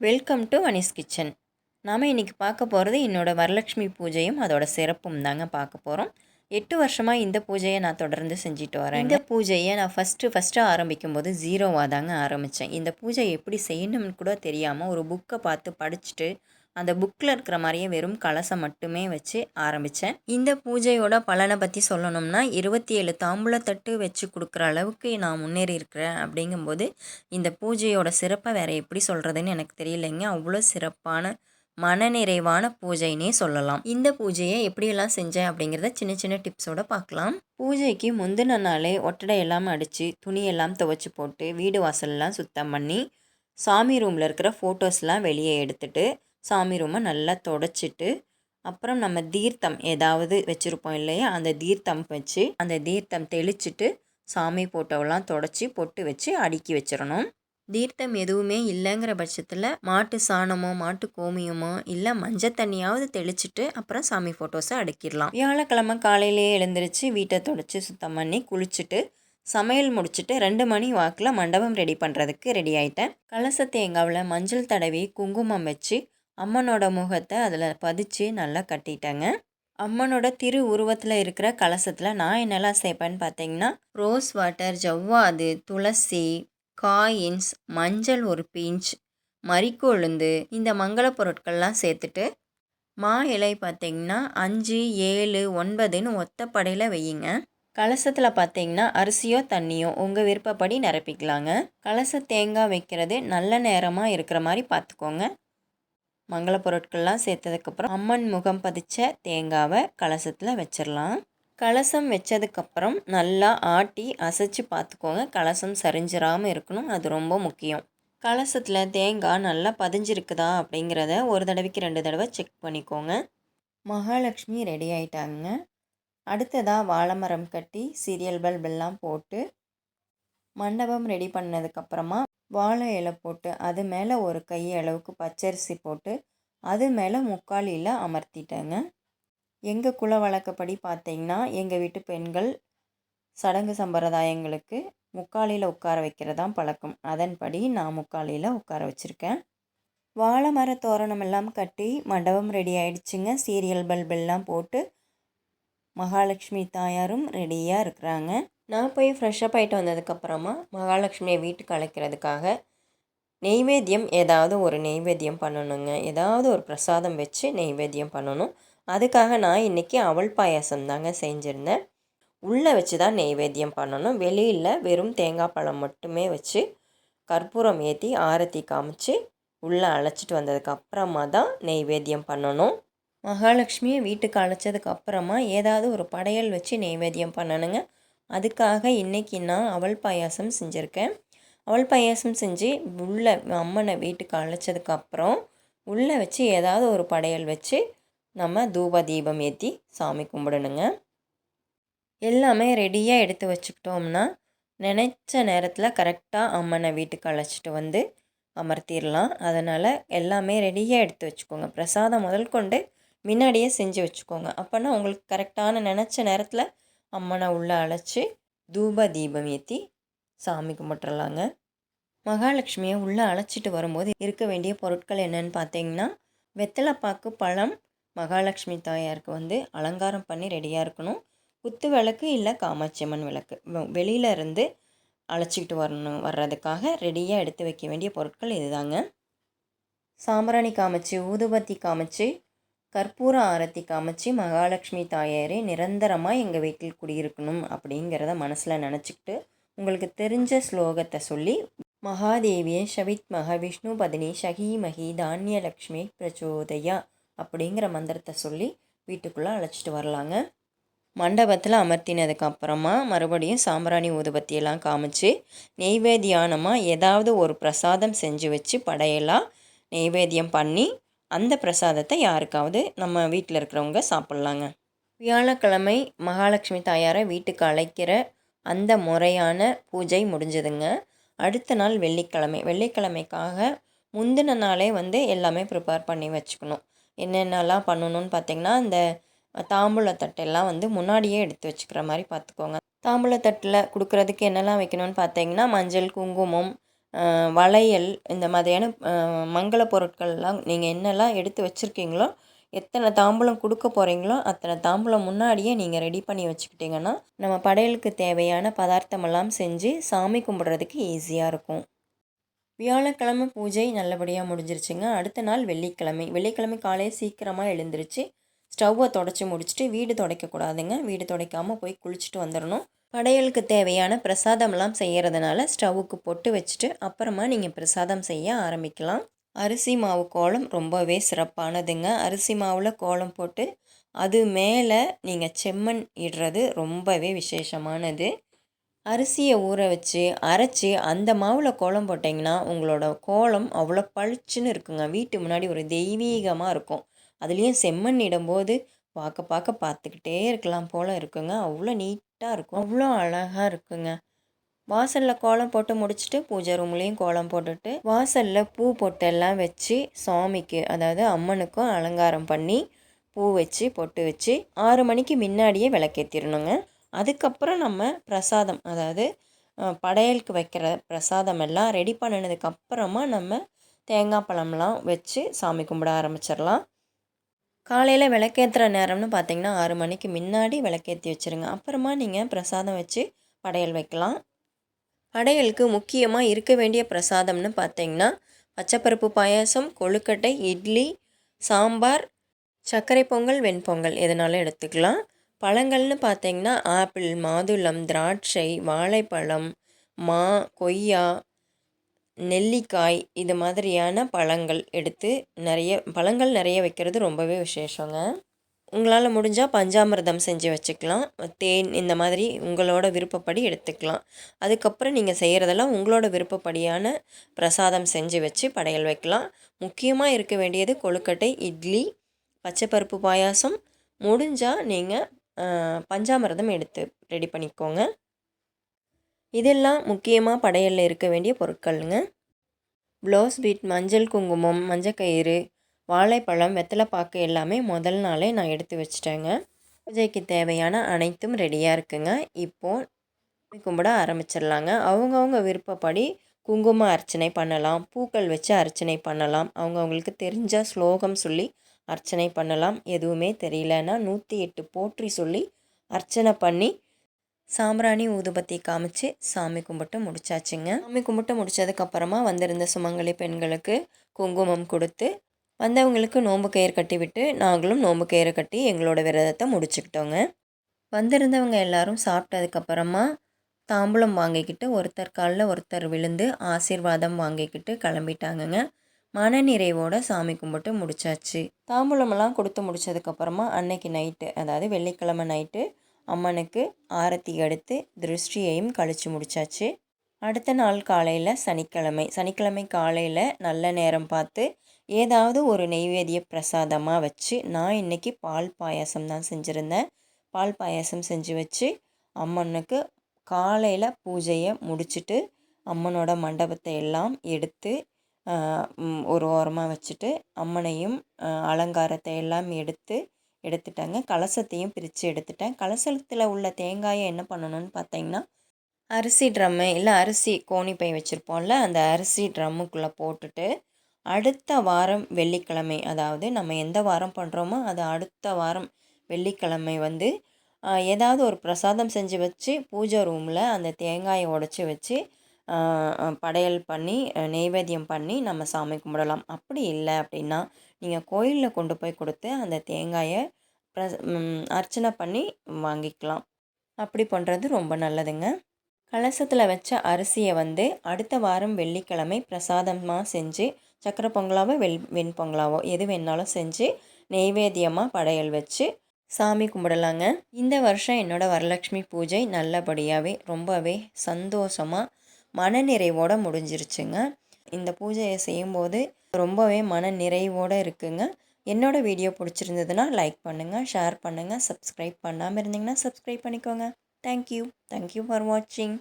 Welcome to Vani's kitchen நாம் இன்றைக்கி பார்க்க போகிறது என்னோடய வரலட்சுமி பூஜையும் அதோட சிறப்பும் தாங்க பார்க்க போகிறோம் எட்டு வருஷமாக இந்த பூஜையை நான் தொடர்ந்து செஞ்சுட்டு வரேன் இந்த பூஜையை நான் ஃபஸ்ட்டு ஃபஸ்ட்டு ஆரம்பிக்கும் போது ஜீரோவாக தாங்க ஆரம்பித்தேன் இந்த பூஜை எப்படி செய்யணும்னு கூட தெரியாமல் ஒரு புக்கை பார்த்து படிச்சுட்டு அந்த புக்கில் இருக்கிற மாதிரியே வெறும் கலசம் மட்டுமே வச்சு ஆரம்பித்தேன் இந்த பூஜையோட பலனை பற்றி சொல்லணும்னா இருபத்தி ஏழு தாம்பூலத்தட்டு வச்சு கொடுக்குற அளவுக்கு நான் முன்னேறி இருக்கிறேன் அப்படிங்கும்போது இந்த பூஜையோட சிறப்பை வேறு எப்படி சொல்கிறதுன்னு எனக்கு தெரியலைங்க. அவ்வளோ சிறப்பான மனநிறைவான பூஜைன்னே சொல்லலாம். இந்த பூஜையை எப்படியெல்லாம் செஞ்சேன் அப்படிங்கிறத சின்ன சின்ன டிப்ஸோட பார்க்கலாம். பூஜைக்கு முந்தின நாளே ஒட்டடை எல்லாம் அடித்து துணியெல்லாம் துவைச்சி போட்டு வீடு வாசல்லாம் சுத்தம் பண்ணி சாமி ரூமில் இருக்கிற ஃபோட்டோஸ்லாம் வெளியே எடுத்துட்டு சாமி ரூமை நல்லா தொடச்சிட்டு அப்புறம் நம்ம தீர்த்தம் ஏதாவது வச்சுருப்போம் இல்லையா? அந்த தீர்த்தம் வச்சு அந்த தீர்த்தம் தெளிச்சிட்டு சாமி ஃபோட்டோவெல்லாம் தொடச்சி பொட்டு வச்சு அடுக்கி வச்சிடணும். தீர்த்தம் எதுவுமே இல்லைங்கிற பட்சத்தில் மாட்டு சாணமோ மாட்டு கோமியமோ இல்லை மஞ்சள் தண்ணியாவது தெளிச்சிட்டு அப்புறம் சாமி ஃபோட்டோஸை அடுக்கிடலாம். வியாழக்கிழமை காலையிலேயே எழுந்திரிச்சு வீட்டை தொடச்சி சுத்தம் பண்ணி குளிச்சுட்டு சமையல் முடிச்சுட்டு ரெண்டு மணி வாக்கில் மண்டபம் ரெடி பண்ணுறதுக்கு ரெடி ஆயிட்டேன். கலச தேங்காவில் மஞ்சள் தடவி குங்குமம் வச்சு அம்மனோட முகத்தை அதில் பதிச்சு நல்லா கட்டிட்டேங்க. அம்மனோட திரு உருவத்தில் இருக்கிற கலசத்தில் நான் என்னெல்லாம் சேர்ப்பேன்னு பார்த்தீங்கன்னா ரோஸ் வாட்டர் ஜவ்வாது துளசி காயின்ஸ் மஞ்சள் ஒரு பிஞ்ச் மறிக்கொழுந்து இந்த மங்கள பொருட்கள்லாம் சேர்த்துட்டு மா இலை பார்த்தீங்கன்னா அஞ்சு ஏழு ஒன்பதுன்னு ஒத்தப்படையில் வையுங்க. கலசத்தில் பார்த்தீங்கன்னா அரிசியோ தண்ணியோ உங்கள் விருப்பப்படி நிரப்பிக்கலாங்க. கலச தேங்காய் வைக்கிறது நல்ல நேரமாக இருக்கிற மாதிரி பார்த்துக்கோங்க மங்கள பொருட்கள்லாம் சேர்த்ததுக்கப்புறம் அம்மன் முகம் பதிச்ச தேங்காவை கலசத்தில் வச்சிடலாம் கலசம் வச்சதுக்கப்புறம் நல்லா ஆட்டி அசைச்சு பார்த்துக்கோங்க கலசம் சரிஞ்சிராமல் இருக்கணும். அது ரொம்ப முக்கியம். கலசத்தில் தேங்காய் நல்லா பதிஞ்சிருக்குதா அப்படிங்கிறத ஒரு தடவைக்கு ரெண்டு தடவை செக் பண்ணிக்கோங்க. மகாலட்சுமி ரெடி ஆயிட்டாங்க. அடுத்ததாக வாழைமரம் கட்டி சீரியல் பல்பெல்லாம் போட்டு மண்டபம் ரெடி பண்ணதுக்கப்புறமா வாழை இலை போட்டு அது மேலே ஒரு கை அளவுக்கு பச்சரிசி போட்டு அது மேலே முக்காலியில் அமர்த்திட்டேங்க. எங்கள் குல வழக்கப்படி பார்த்தீங்கன்னா எங்கள் வீட்டு பெண்கள் சடங்கு சம்பிரதாயங்களுக்கு முக்காலியில் உட்கார வைக்கிறதான் பழக்கம். அதன்படி நான் முக்காலியில் உட்கார வச்சுருக்கேன். வாழை மர தோரணம் எல்லாம் கட்டி மண்டபம் ரெடி ஆயிடுச்சுங்க. சீரியல் பல்பெல்லாம் போட்டு மகாலட்சுமி தாயாரும் ரெடியாக இருக்கிறாங்க. நான் போய் ஃப்ரெஷ்ஷப் ஆகிட்டு வந்ததுக்கப்புறமா மகாலட்சுமியை வீட்டுக்கு அழைக்கிறதுக்காக நெய்வேத்தியம் ஏதாவது ஒரு நெய்வேத்தியம் பண்ணணுங்க. ஏதாவது ஒரு பிரசாதம் வச்சு நெய்வேத்தியம் பண்ணணும். அதுக்காக நான் இன்றைக்கி அவள் பாயாசம் தாங்க செஞ்சுருந்தேன். உள்ளே வச்சு தான் நெய்வேத்தியம் பண்ணணும். வெளியில் வெறும் தேங்காய் பழம் மட்டுமே வச்சு கற்பூரம் ஏற்றி ஆரத்தி காமிச்சு உள்ளே அழைச்சிட்டு வந்ததுக்கு அப்புறமா தான் நெய்வேத்தியம் பண்ணணும். மகாலட்சுமியை வீட்டுக்கு அழைச்சதுக்கப்புறமா ஏதாவது ஒரு படையல் வச்சு நெய்வேத்தியம் பண்ணணுங்க. அதுக்காக இன்றைக்கி நான் அவல் பாயாசம் செஞ்சுருக்கேன். அவல் பாயாசம் செஞ்சு உள்ளே அம்மனை வீட்டுக்கு அழைச்சதுக்கப்புறம் உள்ளே வச்சு ஏதாவது ஒரு படையல் வச்சு நம்ம தூப தீபம் ஏற்றி சாமி கும்பிடணுங்க. எல்லாமே ரெடியாக எடுத்து வச்சுக்கிட்டோம்னா நினச்ச நேரத்தில் கரெக்டாக அம்மனை வீட்டுக்கு அழைச்சிட்டு வந்து அமர்த்திடலாம் அதனால் எல்லாமே ரெடியாக எடுத்து வச்சுக்கோங்க. பிரசாதம் முதல் கொண்டு முன்னாடியே செஞ்சு வச்சுக்கோங்க. அப்போனா உங்களுக்கு கரெக்டான நினச்ச நேரத்தில் அம்மனை உள்ளே அழைச்சி தூப தீபம் ஏற்றி சாமி கும்பிட்றலாங்க மகாலட்சுமியை உள்ளே அழைச்சிட்டு வரும்போது இருக்க வேண்டிய பொருட்கள் என்னென்னு பார்த்தீங்கன்னா வெத்தலைப்பாக்கு பழம் மகாலட்சுமி தாயாருக்கு வந்து அலங்காரம் பண்ணி ரெடியாக இருக்கணும். குத்து விளக்கு இல்லை காமாட்சியம்மன் விளக்கு. வெளியில் இருந்து அழைச்சிக்கிட்டு வரணும் வர்றதுக்காக ரெடியாக எடுத்து வைக்க வேண்டிய பொருட்கள் இதுதாங்க. சாம்பிராணி காமிச்சு ஊதுபத்தி காமிச்சு கற்பூர ஆரத்தி காமிச்சு மகாலட்சுமி தாயாரே நிரந்தரமாக எங்கள் வீட்டில் குடியிருக்கணும் அப்படிங்கிறத மனசில் நினச்சிக்கிட்டு உங்களுக்கு தெரிஞ்ச ஸ்லோகத்தை சொல்லி மகாதேவியை ஷவித் மகாவிஷ்ணு பதினி ஷகீமகி தானியலக்ஷ்மி பிரச்சோதயா அப்படிங்கிற மந்திரத்தை சொல்லி வீட்டுக்குள்ளே அழைச்சிட்டு வரலாங்க. மண்டபத்தில் அமர்த்தினதுக்கு அப்புறமா மறுபடியும் சாம்பிராணி ஊதுபத்தியெல்லாம் காமிச்சு நெய்வேத்தியானமாக ஏதாவது ஒரு பிரசாதம் செஞ்சு வச்சு படையெல்லாம் நெய்வேத்தியம் பண்ணி அந்த பிரசாதத்தை யாருக்காவது நம்ம வீட்டில் இருக்கிறவங்க சாப்பிட்லாங்க. வியாழக்கிழமை மகாலட்சுமி தாயாரை வீட்டுக்கு அழைக்கிற அந்த முறையான பூஜை முடிஞ்சதுங்க. அடுத்த நாள் வெள்ளிக்கிழமை. வெள்ளிக்கிழமைக்காக முந்தின நாளே வந்து எல்லாமே ப்ரிப்பேர் பண்ணி வச்சுக்கணும். என்னென்னலாம் பண்ணணும்னு பார்த்திங்கன்னா இந்த தாம்பூலத்தட்டெல்லாம் வந்து முன்னாடியே எடுத்து வச்சுக்கிற மாதிரி பார்த்துக்கோங்க தாம்பூலத்தட்டில் கொடுக்குறதுக்கு என்னெல்லாம் வைக்கணும்னு பார்த்தீங்கன்னா மஞ்சள் குங்குமம் வளையல் இந்த மாதிரியான மங்கள பொருட்கள்லாம் நீங்கள் என்னெல்லாம் எடுத்து வச்சுருக்கீங்களோ எத்தனை தாம்பூலம் கொடுக்க போகிறீங்களோ அத்தனை தாம்பூலம் முன்னாடியே நீங்கள் ரெடி பண்ணி வச்சுக்கிட்டிங்கன்னா நம்ம படையலுக்கு தேவையான பதார்த்தமெல்லாம் செஞ்சு சாமி கும்பிட்றதுக்கு ஈஸியாக இருக்கும். வியாழக்கிழமை பூஜை நல்லபடியாக முடிஞ்சிருச்சுங்க. அடுத்த நாள் வெள்ளிக்கிழமை. வெள்ளிக்கிழமை காலையில் சீக்கிரமாக எழுந்திருச்சு ஸ்டவ்வை தொடச்சி முடிச்சுட்டு வீடு துடைக்கக்கூடாதுங்க. வீடு துடைக்காமல் போய் குளிச்சுட்டு வந்துடணும் படையலுக்கு தேவையான பிரசாதம்லாம் செய்கிறதுனால ஸ்டவ்வுக்கு பொட்டு வச்சுட்டு அப்புறமா நீங்கள் பிரசாதம் செய்ய ஆரம்பிக்கலாம். அரிசி மாவு கோலம் ரொம்பவே சிறப்பானதுங்க. அரிசி மாவில் கோலம் போட்டு அது மேலே நீங்கள் செம்மண் இடுறது ரொம்பவே விசேஷமானது. அரிசியை ஊற வச்சு அரைச்சி அந்த மாவில் கோலம் போட்டிங்கன்னா உங்களோட கோலம் அவ்வளோ பளிச்சுன்னு இருக்குங்க. வீட்டு முன்னாடி ஒரு தெய்வீகமாக இருக்கும். அதுலேயும் செம்மண் இடும்போது பார்க்க பார்க்க பார்த்துக்கிட்டே இருக்கலாம் போல் இருக்குங்க. அவ்வளோ நீட்டாக இருக்கும். அவ்வளோ அழகாக இருக்குங்க. வாசலில் கோலம் போட்டு முடிச்சுட்டு பூஜை ரூம்லேயும் கோலம் போட்டுட்டு வாசலில் பூ பொட்டெல்லாம் வச்சு சாமிக்கு அதாவது அம்மனுக்கும் அலங்காரம் பண்ணி பூ வச்சு பொட்டு வச்சு ஆறு மணிக்கு முன்னாடியே விளக்கேற்றிடணுங்க அதுக்கப்புறம் நம்ம பிரசாதம் அதாவது படையலுக்கு வைக்கிற பிரசாதம் எல்லாம் ரெடி பண்ணினதுக்கப்புறமா நம்ம தேங்காய் பழம்லாம் வச்சு சாமி கும்பிட ஆரம்பிச்சிடலாம். காலையில் விளக்கேற்றுற நேரம்னு பார்த்தீங்கன்னா ஆறு மணிக்கு முன்னாடி விளக்கேற்றி வச்சுருங்க. அப்புறமா நீங்கள் பிரசாதம் வச்சு படையல் வைக்கலாம். படையலுக்கு முக்கியமாக இருக்க வேண்டிய பிரசாதம்னு பார்த்தீங்கன்னா பச்சைப்பருப்பு பாயாசம் கொழுக்கட்டை இட்லி சாம்பார் சர்க்கரை பொங்கல் வெண்பொங்கல் எதனாலும் எடுத்துக்கலாம். பழங்கள்னு பார்த்தீங்கன்னா ஆப்பிள் மாதுளம் திராட்சை வாழைப்பழம் மா கொய்யா நெல்லிக்காய் இது மாதிரியான பழங்கள் எடுத்து நிறைய பழங்கள் நிறைய வைக்கிறது ரொம்பவே விசேஷங்க. உங்களால் முடிஞ்சால் பஞ்சாமிர்தம் செஞ்சு வச்சுக்கலாம். தேன் இந்த மாதிரி உங்களோட விருப்பப்படி எடுத்துக்கலாம். அதுக்கப்புறம் நீங்கள் செய்கிறதெல்லாம் உங்களோட விருப்பப்படியான பிரசாதம் செஞ்சு வச்சு படையல் வைக்கலாம். முக்கியமாக இருக்க வேண்டியது கொழுக்கட்டை இட்லி பச்சைப்பருப்பு பாயாசம். முடிஞ்சால் நீங்கள் பஞ்சாமிர்தம் எடுத்து ரெடி பண்ணிக்கோங்க. இதெல்லாம் முக்கியமாக படையலில் இருக்க வேண்டிய பொருட்களுங்க. ப்ளவுஸ் பீட் மஞ்சள் குங்குமம் மஞ்சக்கயிறு வாழைப்பழம் வெத்தலைப்பாக்கு எல்லாமே முதல் நாளே நான் எடுத்து வச்சிட்டேங்க. பூஜைக்கு தேவையான அனைத்தும் ரெடியாக இருக்குங்க. இப்போது கும்பிட ஆரம்பிச்சிடலாங்க. அவங்கவுங்க விருப்பப்படி குங்கும அர்ச்சனை பண்ணலாம் பூக்கள் வச்சு அர்ச்சனை பண்ணலாம். அவங்கவுங்களுக்கு தெரிஞ்ச ஸ்லோகம் சொல்லி அர்ச்சனை பண்ணலாம். எதுவுமே தெரியலன்னா நூற்றி எட்டு போற்றி சொல்லி அர்ச்சனை பண்ணி சாம்பிராணி ஊதுபத்தி காமிச்சு சாமி கும்பிட்டு முடிச்சாச்சுங்க. சாமி கும்பிட்டு முடிச்சதுக்கப்புறமா வந்திருந்த சுமங்கலி பெண்களுக்கு குங்குமம் கொடுத்து வந்தவங்களுக்கு நோம்பு கயிறு கட்டி விட்டு நாங்களும் நோன்பு கயிறு கட்டி எங்களோட விரதத்தை முடிச்சுக்கிட்டோங்க. வந்திருந்தவங்க எல்லாரும் சாப்பிட்டதுக்கப்புறமா தாம்பூலம் வாங்கிக்கிட்டு ஒருத்தர் காலில் ஒருத்தர் விழுந்து ஆசீர்வாதம் வாங்கிக்கிட்டு கிளம்பிட்டாங்கங்க. மனநிறைவோட சாமி கும்பிட்டு முடிச்சாச்சு. தாம்பூலமெல்லாம் கொடுத்து முடிச்சதுக்கப்புறமா அன்னைக்கு நைட்டு அதாவது வெள்ளிக்கிழமை நைட்டு அம்மனுக்கு ஆரத்தி எடுத்து திருஷ்டியையும் கழிச்சு முடிச்சாச்சு. அடுத்த நாள் காலையில் சனிக்கிழமை சனிக்கிழமை காலையில் நல்ல நேரம் பார்த்து ஏதாவது ஒரு நெய்வேதிய பிரசாதமாக வச்சு நான் இன்னைக்கு பால் பாயாசம் தான் செஞ்சுருந்தேன். பால் பாயாசம் செஞ்சு வச்சு அம்மனுக்கு காலையில் பூஜையை முடிச்சுட்டு அம்மனோட மண்டபத்தை எல்லாம் எடுத்து ஒரு ஓரமாக வச்சுட்டு அம்மனையும் அலங்காரத்தை எல்லாம் எடுத்து எடுத்துட்டேங்க. கலசத்தையும் பிரித்து எடுத்துட்டேன். கலசத்தில் உள்ள தேங்காயை என்ன பண்ணணும்னு பார்த்தீங்கன்னா அரிசி ட்ரம்மு இல்லை அரிசி கோணி பை வச்சுருப்போம்ல அந்த அரிசி ட்ரம்முக்குள்ளே போட்டுட்டு அடுத்த வாரம் வெள்ளிக்கிழமை அதாவது நம்ம எந்த வாரம் பண்ணுறோமோ அது அடுத்த வாரம் வெள்ளிக்கிழமை வந்து ஏதாவது ஒரு பிரசாதம் செஞ்சு வச்சு பூஜை ரூமில் அந்த தேங்காயை உடச்சி வச்சு படையல் பண்ணி நெய்வேத்தியம் பண்ணி நம்ம சாமி கும்பிடலாம். அப்படி இல்லை அப்படின்னா நீங்கள் கோயிலில் கொண்டு போய் கொடுத்து அந்த தேங்காயை ப்ர அர்ச்சனை பண்ணி வாங்கிக்கலாம். அப்படி பண்ணுறது ரொம்ப நல்லதுங்க. கலசத்தில் வச்ச அரிசியை வந்து அடுத்த வாரம் வெள்ளிக்கிழமை பிரசாதமாக செஞ்சு சக்கரை பொங்கலாவோ வெள் வெண் பொங்கலாவோ எது வேணாலும் செஞ்சு நெய்வேத்தியமாக படையல் வச்சு சாமி கும்பிடலாங்க. இந்த வருஷம் என்னோடய வரலட்சுமி பூஜை நல்லபடியாகவே ரொம்பவே சந்தோஷமாக மனநிறைவோடு முடிஞ்சிருச்சுங்க. இந்த பூஜையை செய்யும்போது ரொம்பவே மன நிறைவோடு இருக்குங்க. என்னோடய வீடியோ பிடிச்சிருந்ததுன்னா லைக் பண்ணுங்கள் ஷேர் பண்ணுங்கள் சப்ஸ்கிரைப் பண்ணாமல் இருந்தீங்கன்னா சப்ஸ்கிரைப் பண்ணிக்கோங்க. தேங்க்யூ தேங்க்யூ ஃபார் வாட்சிங்